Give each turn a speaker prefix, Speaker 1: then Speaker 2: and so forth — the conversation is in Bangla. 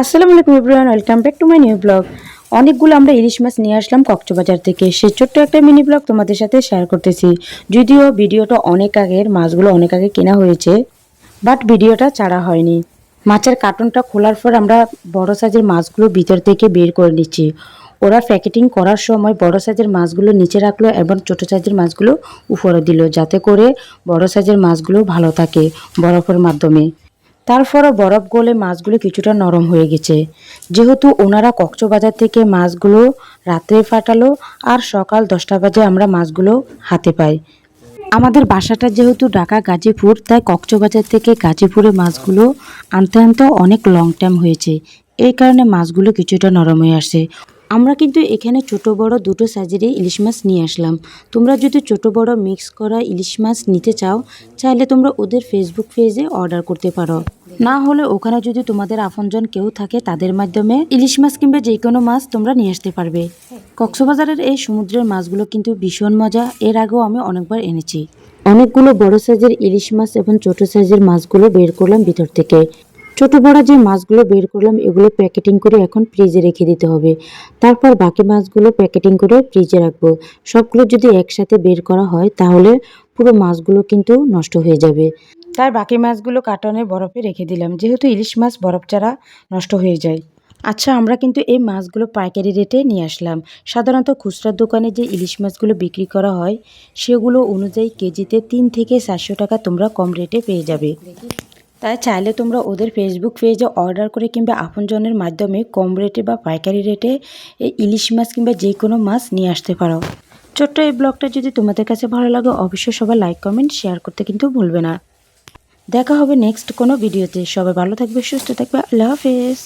Speaker 1: আসসালামু আলাইকুম everyone, welcome back to my new blog. অনেকগুলো আমরা ইলিশ মাছ নিয়ে আসলাম কক্সবাজার থেকে। সে ছোট্ট একটা মিনি ব্লগ তোমাদের সাথে শেয়ার করতেছি। যদিও ভিডিওটা অনেক আগের, মাছগুলো অনেক আগে কেনা হয়েছে বাট ভিডিওটা ছাড়া হয়নি। মাছের কার্টনটা খোলার পর আমরা বড় সাইজের মাছগুলো ভিতর থেকে বের করে নিচ্ছি। ওরা প্যাকেটিং করার সময় বড় সাইজের মাছগুলো নিচে রাখল এবং ছোট সাইজের মাছগুলো উপরে দিল, যাতে করে বড় সাইজের মাছগুলো ভালো থাকে বরফের মাধ্যমে। তারপরও বরফ গলে মাছগুলো কিছুটা নরম হয়ে গেছে। যেহেতু ওনারা কক্সবাজার থেকে মাছগুলো রাত্রে ফাটালো আর সকাল দশটা বাজে আমরা মাছগুলো হাতে পাই। আমাদের বাসাটা যেহেতু ঢাকা গাজীপুর, তাই কক্সবাজার থেকে গাজীপুরে মাছগুলো আনতে আনতে অনেক লং টাইম হয়েছে। এই কারণে মাছগুলো কিছুটা নরম হয়ে আসে আমরা কিন্তু এখানে ছোট বড় দুটো সাইজেরই ইলিশ মাছ নিয়ে আসলাম। তোমরা যদি ছোট বড় মিক্স করা ইলিশ মাছ নিতে চাও, চাইলে তোমরা ওদের ফেসবুক পেজে অর্ডার করতে পারো। না হলে ওখানে যদি তোমাদের আপনজন কেউ থাকে, তাদের মাধ্যমে ইলিশ মাছ কিংবা যে কোনো মাছ তোমরা নিয়ে আসতে পারবে। কক্সবাজারের এই সমুদ্রের মাছগুলো কিন্তু ভীষণ মজা। এর আগেও আমি অনেকবার এনেছি। অনেকগুলো বড় সাইজের ইলিশ মাছ এবং ছোট সাইজের মাছগুলো বের করলাম ভিতর থেকে। ছোট বড় যে মাছগুলো বের করলাম, এগুলো প্যাকেটিং করে এখন ফ্রিজে রেখে দিতে হবে। তারপর বাকি মাছগুলো প্যাকেটিং করে ফ্রিজে রাখব। সবগুলো যদি একসাথে বের করা হয়, তাহলে পুরো মাছগুলো কিন্তু নষ্ট হয়ে যাবে। তাই বাকি মাছগুলো কাটনে বরফে রেখে দিলাম। যেহেতু ইলিশ মাছ বরফ ছাড়া নষ্ট হয়ে যায়। আচ্ছা আমরা কিন্তু এই মাছগুলো পাইকারি রেটে নিয়ে আসলাম। সাধারণত খুচরার দোকানে যে ইলিশ মাছগুলো বিক্রি করা হয়, সেগুলো অনুযায়ী কেজিতে তিন থেকে চারশো টাকা তোমরা কম রেটে পেয়ে যাবে। তাই চাইলে তোমরা ওদের ফেসবুক পেজে অর্ডার করে কিংবা আপনজনের মাধ্যমে কম রেটে বা পাইকারি রেটে এই ইলিশ মাছ কিংবা যে কোনো মাছ নিয়ে আসতে পারো। ছোট্ট এই ব্লগটা যদি তোমাদের কাছে ভালো লাগে, অবশ্যই সবাই লাইক কমেন্ট শেয়ার করতে কিন্তু ভুলবে না। দেখা হবে নেক্সট কোনো ভিডিওতে সবাই ভালো থাকবে, সুস্থ থাকবে। আল্লাহ হাফেজ।